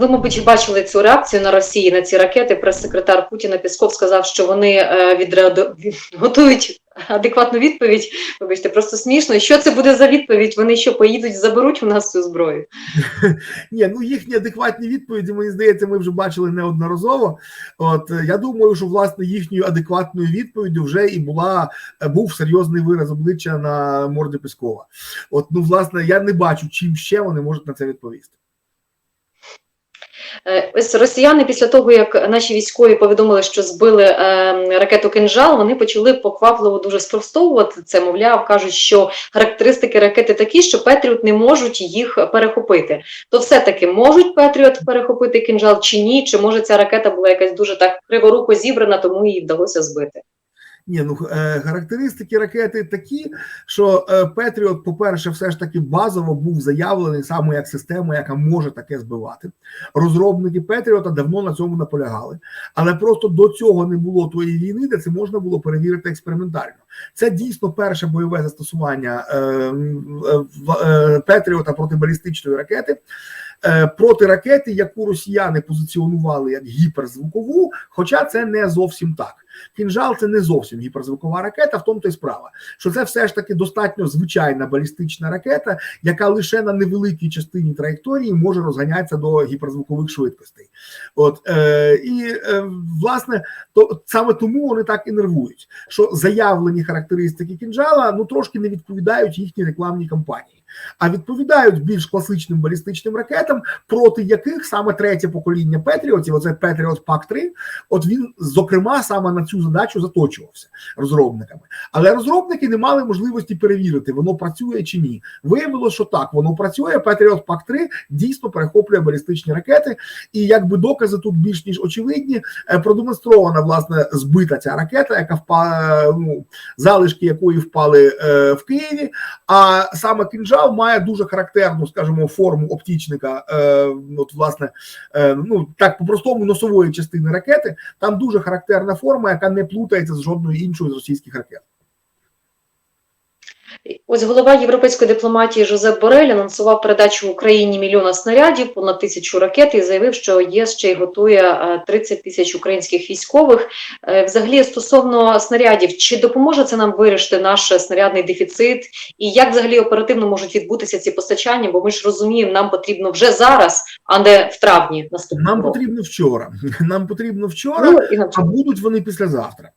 Ви, мабуть, бачили цю реакцію на Росії на ці ракети. Прес-секретар Путіна Пісков сказав, що вони е, відреаду... готують адекватну відповідь. Вибачте, просто смішно. Що це буде за відповідь? Вони що поїдуть, заберуть у нас цю зброю? Ні, ну їхні адекватні відповіді, мені здається, ми вже бачили неодноразово. От е, я думаю, що власне їхньою адекватною відповіддю вже і була е, був серйозний вираз обличчя на морді Пескова. От, ну, власне, я не бачу, чим ще вони можуть на це відповісти. Е, Ось росіяни після того, як наші військові повідомили, що збили е, ракету «Кинжал», вони почали поквапливо дуже спростовувати це. Мовляв, кажуть, що характеристики ракети такі, що Петріот не можуть їх перехопити. То все-таки можуть Петріот перехопити «Кинжал» чи ні? Чи може ця ракета була якась дуже так криворуко зібрана, тому її вдалося збити? Ні, ну е, характеристики ракети такі, що е, Петріот, по-перше, все ж таки базово був заявлений саме як система, яка може таке збивати. Розробники Петріота давно на цьому наполягали, але просто до цього не було тої війни, де це можна було перевірити експериментально. Це дійсно перше бойове застосування е, Петріота проти балістичної ракети. Проти ракети, яку росіяни позиціонували як гіперзвукову, хоча це не зовсім так. Кінжал це не зовсім гіперзвукова ракета, в тому то й справа, що це все ж таки достатньо звичайна балістична ракета, яка лише на невеликій частині траєкторії може розганятися до гіперзвукових швидкостей. От е, і е, власне, то саме тому вони так і нервують, що заявлені характеристики кінжала ну трошки не відповідають їхній рекламній кампанії. А відповідають більш класичним балістичним ракетам, проти яких саме третє покоління Петріотів, оце Петріот Пак 3 от він зокрема саме на цю задачу заточувався розробниками. Але розробники не мали можливості перевірити, воно працює чи ні. Виявилося, що так, воно працює. Patriot Пак 3 дійсно перехоплює балістичні ракети, і якби докази тут більш ніж очевидні, е, продемонстрована власне збита ця ракета, яка впала, ну залишки якої впали е, в Києві. А саме кінжал має дуже характерну, скажімо, форму оптічника. Е, от власне, е, ну так по-простому носової частини ракети. Там дуже характерна форма, яка не плутається з жодною іншою з російських ракет. Ось голова європейської дипломатії Жозеп Борель анонсував передачу Україні мільйона снарядів, понад тисячу ракет і заявив, що ЄС ще й готує е, 30 тисяч українських військових. Е, Взагалі, стосовно снарядів, чи допоможе це нам вирішити наш снарядний дефіцит, і як взагалі оперативно можуть відбутися ці постачання? Бо ми ж розуміємо, нам потрібно вже зараз, а не в травні наступного Нам потрібно вчора. Нам потрібно вчора. Ну, А будуть вони післязавтра.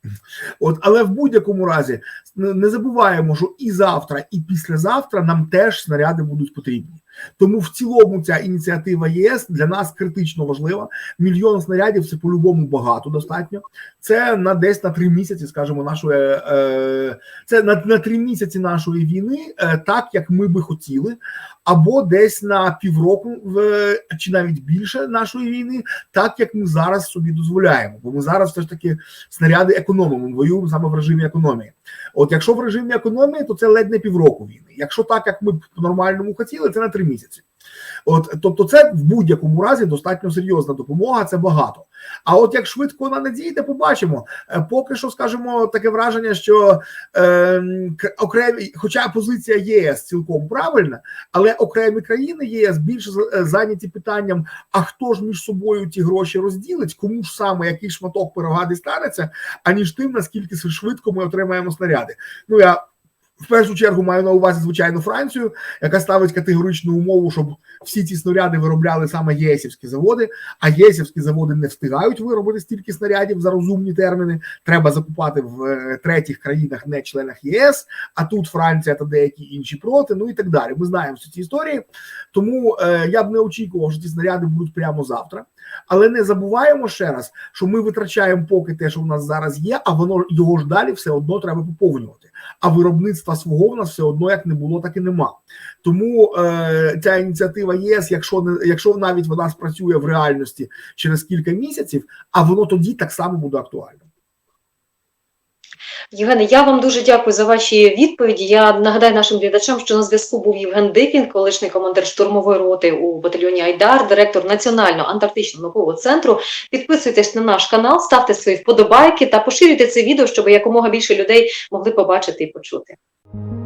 От, але в будь-якому разі не забуваємо, що і завтра, і післязавтра нам теж снаряди будуть потрібні. Тому в цілому ця ініціатива ЄС для нас критично важлива. Мільйон снарядів це по-любому багато достатньо. Це на десь на три місяці, скажімо, нашої е, це на, на три місяці нашої війни, е, так як ми би хотіли, або десь на півроку в чи навіть більше нашої війни, так як ми зараз собі дозволяємо. Бо ми зараз все ж таки снаряди економимо. Ми воюємо саме в режимі економії. От якщо в режимі економії, то це ледь не півроку війни. Якщо так, як ми по-нормальному хотіли, це на три місяці. От тобто, це в будь-якому разі достатньо серйозна допомога, це багато. А от як швидко вона надійде, побачимо. Е, Поки що скажімо, таке враження, що е, окремі, хоча позиція ЄС цілком правильна, але окремі країни ЄС більше е, зайняті питанням: а хто ж між собою ті гроші розділить, кому ж саме який шматок пирога дістанеться, аніж тим, наскільки швидко ми отримаємо снаряди. Ну я в першу чергу маю на увазі звичайно Францію, яка ставить категоричну умову, щоб всі ці снаряди виробляли саме єсівські заводи. А єсівські заводи не встигають виробити стільки снарядів за розумні терміни. Треба закупати в е, третіх країнах, не членах ЄС. А тут Франція та деякі інші проти. Ну і так далі. Ми знаємо всі ці історії. Тому е, я б не очікував, що ці снаряди будуть прямо завтра. Але не забуваємо ще раз, що ми витрачаємо поки те, що в нас зараз є, а воно його ж далі все одно треба поповнювати. А виробництва свого в нас все одно як не було, так і нема. Тому е, ця ініціатива ЄС, якщо не якщо навіть вона спрацює в реальності через кілька місяців, а воно тоді так само буде актуально. Євгене, я вам дуже дякую за ваші відповіді. Я нагадаю нашим глядачам, що на зв'язку був Євген Дикін, колишній командир штурмової роти у батальйоні Айдар, директор Національного антарктичного наукового центру. Підписуйтесь на наш канал, ставте свої вподобайки та поширюйте це відео, щоб якомога більше людей могли побачити і почути. you